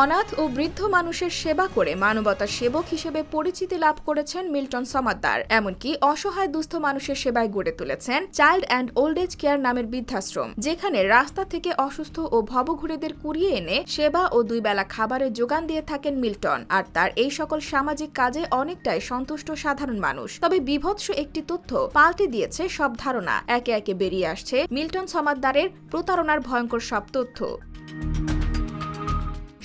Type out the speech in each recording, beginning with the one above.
অনাথ ও বৃদ্ধ মানুষের সেবা করে মানবতার সেবক হিসেবে পরিচিতি লাভ করেছেন মিল্টন সমাদ্দার। এমনকি অসহায় দুস্থ মানুষের সেবায় গড়ে তুলেছেন child and old age care নামের বৃদ্ধাশ্রম, যেখানে রাস্তা থেকে অসুস্থ ও ভবঘুরেদের কুড়িয়ে এনে সেবা ও দুই বেলা খাবারের যোগান দিয়ে থাকেন মিল্টন। আর তার এই সকল সামাজিক কাজে অনেকটাই সন্তুষ্ট সাধারণ মানুষ। তবে বিভৎস একটি তথ্য পাল্টে দিয়েছে সব ধারণা। একে একে বেরিয়ে আসছে মিল্টন সমাদ্দারের প্রতারণার ভয়ঙ্কর সব তথ্য।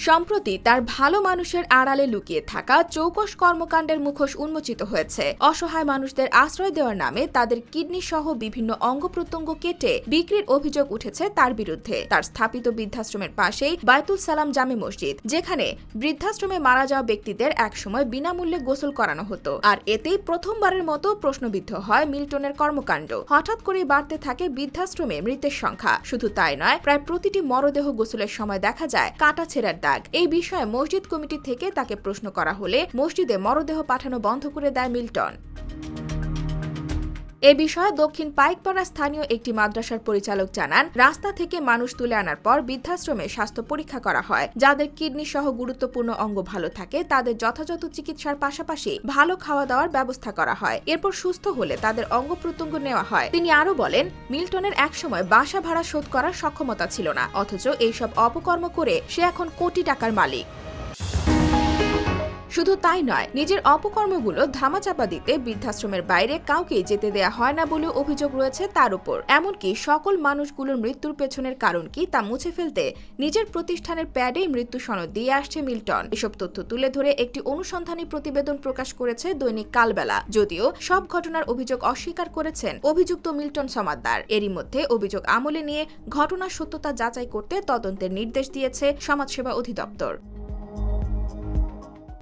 সম্প্রতি তার ভালো মানুষের আড়ালে লুকিয়ে থাকা চৌকস কর্মকাণ্ডের মুখোশ উন্মোচিত হয়েছে। অসহায় মানুষদের আশ্রয় দেওয়ার নামে তাদের কিডনি সহ বিভিন্ন অঙ্গ প্রত্যঙ্গ কেটে বিক্রির অভিযোগ উঠেছে তার বিরুদ্ধে। তার স্থাপিত বৃদ্ধাশ্রমের পাশেই বায়তুল সালাম জামে মসজিদ, যেখানে বৃদ্ধাশ্রমে মারা যাওয়া ব্যক্তিদের একসময় বিনামূল্যে গোসল করানো হতো। আর এতেই প্রথমবারের মতো প্রশ্নবিদ্ধ হয় মিল্টনের কর্মকাণ্ড। হঠাৎ করে বাড়তে থাকে বৃদ্ধাশ্রমে মৃতের সংখ্যা। শুধু তাই নয়, প্রায় প্রতিটি মরদেহ গোসলের সময় দেখা যায় কাটা ছেঁড়ার দাগ। এই বিষয়ে মসজিদ কমিটি থেকে তাকে প্রশ্ন করা হলে মসজিদে মরদেহ পাঠানো বন্ধ করে দেয় মিল্টন। এ বিষয়ে দক্ষিণ পাইকপাড়া স্থানীয় একটি মাদ্রাসার পরিচালক জানান, রাস্তা থেকে মানুষ তুলে আনার পর বৃদ্ধাশ্রমে স্বাস্থ্য পরীক্ষা করা হয়। যাদের কিডনি সহ গুরুত্বপূর্ণ অঙ্গ ভালো থাকে, তাদের যথাযথ চিকিৎসার পাশাপাশি ভালো খাওয়া দাওয়ার ব্যবস্থা করা হয়। এরপর সুস্থ হলে তাদের অঙ্গ প্রত্যঙ্গ নেওয়া হয়। তিনি আরও বলেন, মিল্টনের একসময় বাসা ভাড়া শোধ করার সক্ষমতা ছিল না, অথচ এইসব অপকর্ম করে সে এখন কোটি টাকার মালিক। শুধু তাই নয়, নিজের অপকর্মগুলো ধামাচাপা দিতে বৃদ্ধাশ্রমের বাইরে কাউকেই যেতে দেয়া হয় না বলে অভিযোগ রয়েছে তার উপর। এমনকি সকল মানুষগুলোর মৃত্যুর পেছনের কারণ কি তা মুছে ফেলতে নিজের প্রতিষ্ঠানের প্যাডে মৃত্যু সনদ দিয়ে আসছে মিল্টন। এসব তথ্য তুলে ধরে একটি অনুসন্ধানী প্রতিবেদন প্রকাশ করেছে দৈনিক কালবেলা, যদিও সব ঘটনার অভিযোগ অস্বীকার করেছেন অভিযুক্ত মিল্টন সমাদ্দার। এরই মধ্যে অভিযোগ আমলে নিয়ে ঘটনার সত্যতা যাচাই করতে তদন্তের নির্দেশ দিয়েছে সমাজসেবা অধিদপ্তর।